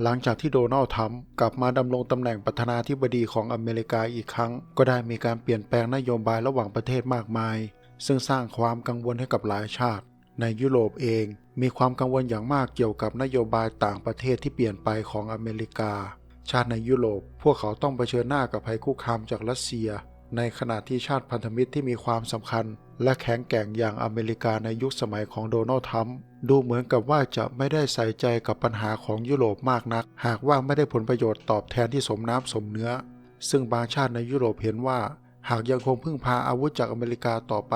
หลังจากที่โดนัลด์ทรัมป์กลับมาดำรงตำแหน่งประธานาธิบดีของอเมริกาอีกครั้ง ก็ได้มีการเปลี่ยนแปลงนโยบายระหว่างประเทศมากมาย ซึ่งสร้างความกังวลให้กับหลายชาติ ในยุโรปเองมีความกังวลอย่างมากเกี่ยวกับนโยบายต่างประเทศที่เปลี่ยนไปของอเมริกา ชาติในยุโรป พวกเขาต้องเผชิญหน้ากับภัยคุกคามจากรัสเซีย ในขณะที่ชาติพันธมิตรที่มีความสำคัญ และแข็งแกร่งอย่างอเมริกาในยุคสมัยของโดนัลด์ทรัมป์ ดูเหมือนกับว่าจะไม่ได้ใส่ใจกับปัญหาของยุโรปมากนัก หากว่าไม่ได้ผลประโยชน์ตอบแทนที่สมน้ำสมเนื้อ ซึ่งบางชาติในยุโรปเห็นว่า หากยังคงพึ่งพาอาวุธจากอเมริกาต่อไป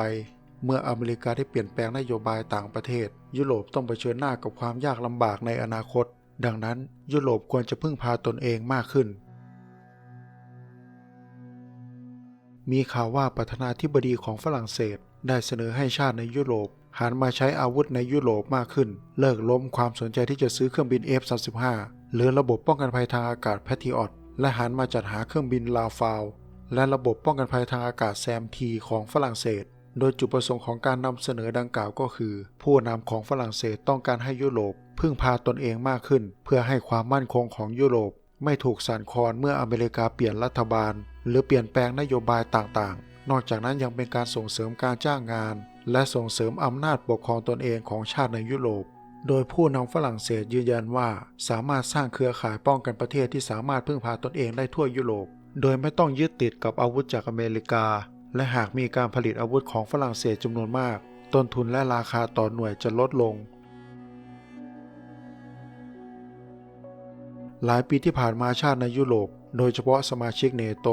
เมื่ออเมริกาได้เปลี่ยนแปลงนโยบายต่างประเทศ ยุโรปต้องเผชิญหน้ากับความยากลำบากในอนาคต ดังนั้นยุโรปควรจะพึ่งพาตนเองมากขึ้น มีข่าวว่าประธานาธิบดีของฝรั่งเศสได้เสนอให้ชาติในยุโรป หันมาใช้อาวุธในยุโรปมากขึ้น เลิกล้มความสนใจที่จะซื้อเครื่องบิน F-35 หรือระบบป้องกันภัยทางอากาศแพทริออตและหันมาจัดหาเครื่องบินลาฟาว และระบบป้องกันภัยทางอากาศแซมทีของฝรั่งเศส โดยจุดประสงค์ของการนำเสนอดังกล่าวก็คือ ผู้นำของฝรั่งเศสต้องการให้ยุโรป พึ่งพาตนเองมากขึ้น เพื่อให้ความมั่นคงของยุโรป ไม่ถูกสั่นคลอนเมื่ออเมริกาเปลี่ยนรัฐบาล หรือเปลี่ยนแปลงนโยบายต่างๆ นอกจากนั้นยังเป็นการส่งเสริมการจ้างงาน และส่งเสริมอำนาจปกครองตนเองของชาติในยุโรป โดยผู้นำฝรั่งเศสยืนยันว่า สามารถสร้างเครือข่ายป้องกันประเทศที่สามารถพึ่งพาตนเองได้ทั่วยุโรป โดยไม่ต้องยึดติดกับอาวุธจากอเมริกา และหากมีการผลิตอาวุธของฝรั่งเศสจำนวนมาก ต้นทุนและราคาต่อหน่วยจะลดลง หลายปีที่ผ่านมาชาติในยุโรป โดยเฉพาะสมาชิกเนโต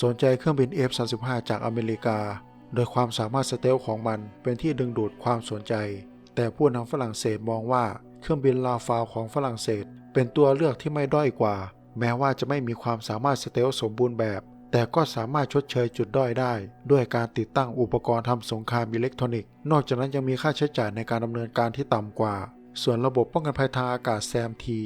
สนใจเครื่องบิน F-35 จากอเมริกา โดยความสามารถสเตลของมันเป็นที่ดึงดูดความสนใจ แต่ผู้นำฝรั่งเศสมองว่าเครื่องบินลาฟาวของฝรั่งเศส เป็นตัวเลือกที่ไม่ด้อยกว่า แม้ว่าจะไม่มีความสามารถสเตลสมบูรณ์แบบ แต่ก็สามารถชดเชยจุดด้อยได้ ด้วยการติดตั้งอุปกรณ์ทำสงครามอิเล็กทรอนิกส์ นอกจากนั้นยังมีค่าใช้จ่ายในการดำเนินการที่ต่ำกว่า ส่วนระบบป้องกันภัยทางอากาศแซมที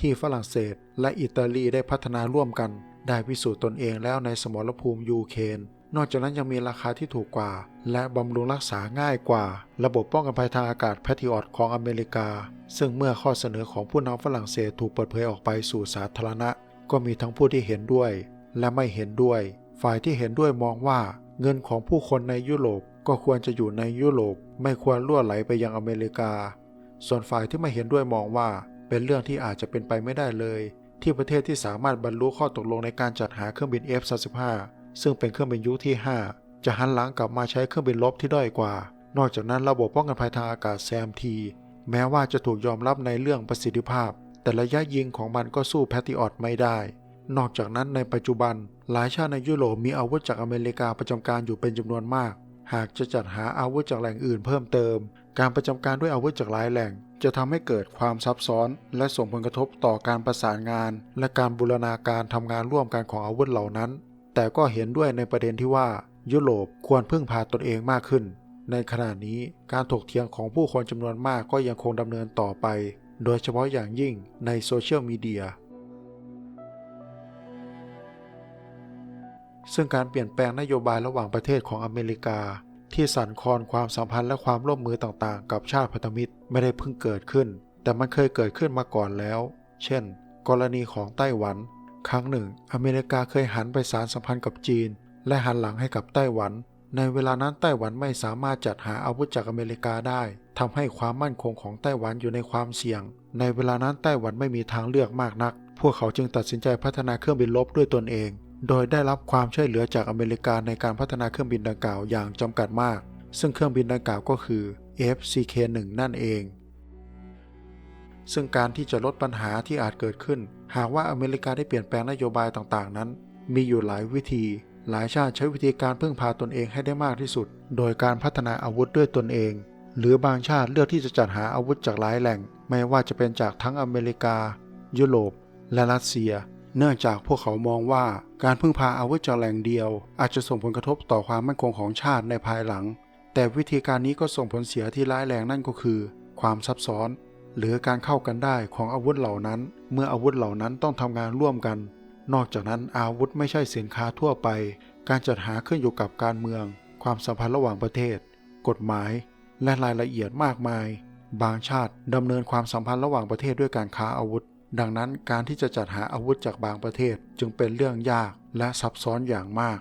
ที่ฝรั่งเศส และอิตาลีได้พัฒนาร่วมกัน ได้พิสูจน์ตนเองแล้วในสมรภูมิยูเครน นอกจากนั้นยังมีราคาที่ถูกกว่า และบำรุงรักษาง่ายกว่า ระบบป้องกันภัยทางอากาศแพทริออตของอเมริกา ซึ่งเมื่อข้อเสนอของผู้นำฝรั่งเศสถูกเปิดเผยออกไปสู่สาธารณะ ก็มีทั้งผู้ที่เห็นด้วย และไม่เห็นด้วย ฝ่ายที่เห็นด้วยมองว่า เงินของผู้คนในยุโรปก็ควรจะอยู่ในยุโรปไม่ควรล่วไหลไปยังอเมริกา ส่วนฝ่ายที่ไม่เห็นด้วยมองว่า เป็นเรื่องที่อาจจะเป็นไปไม่ได้เลย ที่ประเทศที่สามารถบรรลุข้อตกลงในการจัดหาเครื่องบิน F-35 ซึ่งเป็นเครื่องบินยุคที่ 5 จะหันหลังกลับมาใช้เครื่องบินลบที่ด้อยกว่า นอกจากนั้นระบบป้องกันภัยทางอากาศแซมทีแม้ว่าจะถูกยอมรับในเรื่องประสิทธิภาพ แต่ระยะยิงของมันก็สู้แพทริออตไม่ได้ นอกจากนั้นในปัจจุบันหลายชาติในยุโรปมีอาวุธจากอเมริกาประจำการอยู่เป็นจำนวนมาก หากจะจัดหาอาวุธจากแหล่งอื่นเพิ่มเติม การประจำการด้วยอาวุธจากหลายแหล่ง จะทำให้เกิดความซับซ้อน และส่งผลกระทบต่อการประสานงาน และการบูรณาการทำงานร่วมกันของอาวุธเหล่านั้น แต่ก็เห็นด้วยในประเด็นที่ว่ายุโรปควรพึ่งพาตนเองมากขึ้น ในขณะนี้การถกเถียงของผู้คนจำนวนมากก็ยังคงดำเนินต่อไป โดยเฉพาะอย่างยิ่งในโซเชียลมีเดียซึ่งการเปลี่ยนแปลงนโยบายระหว่างประเทศของอเมริกา ที่สั่นคลอนความสัมพันธ์และความร่วมมือต่างๆ กับชาติพันธมิตรไม่ได้เพิ่งเกิดขึ้น แต่มันเคยเกิดขึ้นมาก่อนแล้ว เช่น กรณีของไต้หวัน ครั้งหนึ่ง อเมริกาเคยหันไปสารสัมพันธ์กับจีน และหันหลังให้กับไต้หวัน ในเวลานั้นไต้หวันไม่สามารถจัดหาอาวุธจากอเมริกาได้ทำให้ความมั่นคงของไต้หวันอยู่ในความเสี่ยง ในเวลานั้นไต้หวันไม่มีทางเลือกมากนัก พวกเขาจึงตัดสินใจพัฒนาเครื่องบินรบด้วยตนเอง โดยได้รับความช่วยเหลือจากอเมริกาในการพัฒนาเครื่องบินดังกล่าวอย่างจำกัดมาก ซึ่งเครื่องบินดังกล่าวก็คือ FCK-1 นั่นเอง ซึ่งการที่จะลดปัญหาที่อาจเกิดขึ้น หากว่าอเมริกาได้เปลี่ยนแปลงนโยบายต่างๆ นั้น มีอยู่หลายวิธี หลายชาติใช้วิธีการพึ่งพาตนเองให้ได้มากที่สุด โดยการพัฒนาอาวุธด้วยตนเอง หรือบางชาติเลือกที่จะจัดหาอาวุธจากหลายแหล่ง ไม่ว่าจะเป็นจากทั้งอเมริกา ยุโรป และรัสเซีย เนื่องจากพวกเขามองว่าการพึ่งพาอาวุธจากแหล่งเดียว อาจจะส่งผลกระทบต่อความมั่นคงของชาติในภายหลัง แต่วิธีการนี้ก็ส่งผลเสียที่ร้ายแรงนั่นก็คือ ความซับซ้อน หรือการเข้ากันได้ของอาวุธเหล่านั้น เมื่ออาวุธเหล่านั้นต้องทำงานร่วมกัน นอกจากนั้นอาวุธไม่ใช่สินค้าทั่วไป การจัดหาขึ้นอยู่กับการเมือง ความสัมพันธ์ระหว่างประเทศ กฎหมาย และรายละเอียดมากมาย บางชาติดำเนินความสัมพันธ์ระหว่างประเทศด้วยการค้าอาวุธ ดังนั้นการที่จะจัดหาอาวุธจากบางประเทศจึงเป็นเรื่องยากและซับซ้อนอย่างมาก